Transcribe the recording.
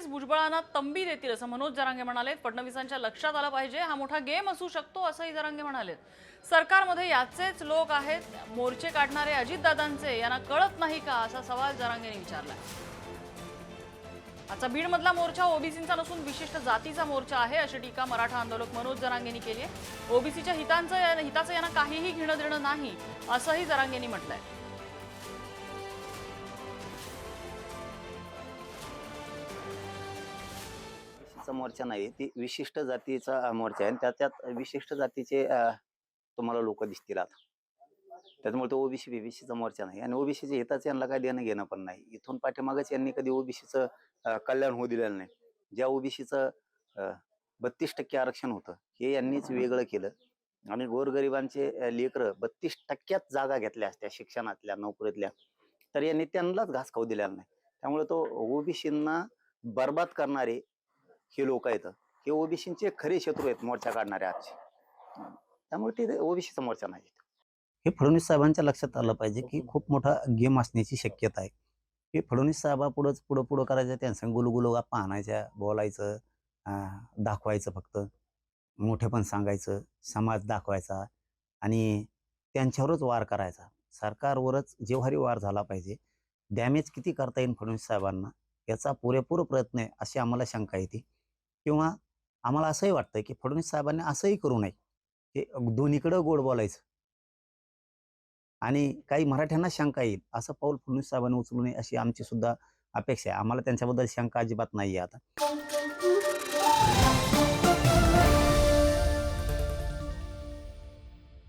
फडणवीस भुजबळांना तंबी देतील असं मनोज जरांगे म्हणाले फडणवीसांच्या लक्षात आलं पाहिजे. हा मोठा गेम असू शकतो असंही जरांगे म्हणाले सरकारमध्ये याचेच लोक आहेत. मोर्चे काढणारे अजितदादांचे यांना कळत नाही का असा सवाल जरांगेने विचारला आजचा बीडमधला मोर्चा ओबीसींचा नसून विशिष्ट जातीचा मोर्चा आहे अशी टीका मराठा आंदोलक मनोज जरांगेंनी केली आहे. ओबीसीच्या हितांचं हिताचं यांना काहीही घेणं देणं नाही असंही जरांगेंनी म्हटलंय. जातीचा मोर्चा नाही ती विशिष्ट जातीचा मोर्चा आहे. आणि त्या त्यात विशिष्ट जातीचे तुम्हाला लोक दिसतील आता. त्याच्यामुळे तो ओबीसी बीबीसीचा मोर्चा नाही. आणि ओबीसीच्या हिताचं यांना काय देणं घेणं पण नाही. इथून पाठीमागच यांनी कधी ओबीसीचं कल्याण होऊ दिलेलं नाही. ज्या ओबीसीचं बत्तीस टक्के आरक्षण होतं हे यांनीच वेगळं केलं. आणि गोरगरिबांचे लेकर बत्तीस टक्क्यात जागा घेतल्या असत्या शिक्षणातल्या नोकरीतल्या. तर यांनी त्यांनाच घास खाऊ दिलेला नाही. त्यामुळे तो ओबीसींना बर्बाद करणारे हे लोक आहेत. हे ओबीसीचे खरे शत्रू आहेत मोर्चा काढणारे आजचे. त्यामुळे ते ओबीसीचा मोर्चा नाही. हे फडणवीस साहेबांच्या लक्षात आलं पाहिजे की खूप मोठा गेम असण्याची शक्यता आहे. हे फडणवीस साहेबा पुढंच पुढं पुढं करायचं त्यांच्या गुलगुलो गप्पा आणायच्या बोलायचं दाखवायचं फक्त. मोठेपण सांगायचं समाज दाखवायचा आणि त्यांच्यावरच वार करायचा. सरकारवरच जेव्हारी वार झाला पाहिजे डॅमेज किती करता येईल फडणवीस साहेबांना याचा पुरेपूर प्रयत्न आहे अशी आम्हाला शंका येते किंवा आम्हाला असंही वाटतं की फडणवीस साहेबांनी असंही करू नये की दोन्हीकडं गोड बोलायचं. आणि काही मराठ्यांना शंका येईल असं पाऊल फडणवीस साहेबांनी उचलू नये अशी आमची सुद्धा अपेक्षा आहे. आम्हाला त्यांच्याबद्दल शंका अजिबात नाही आहे आता.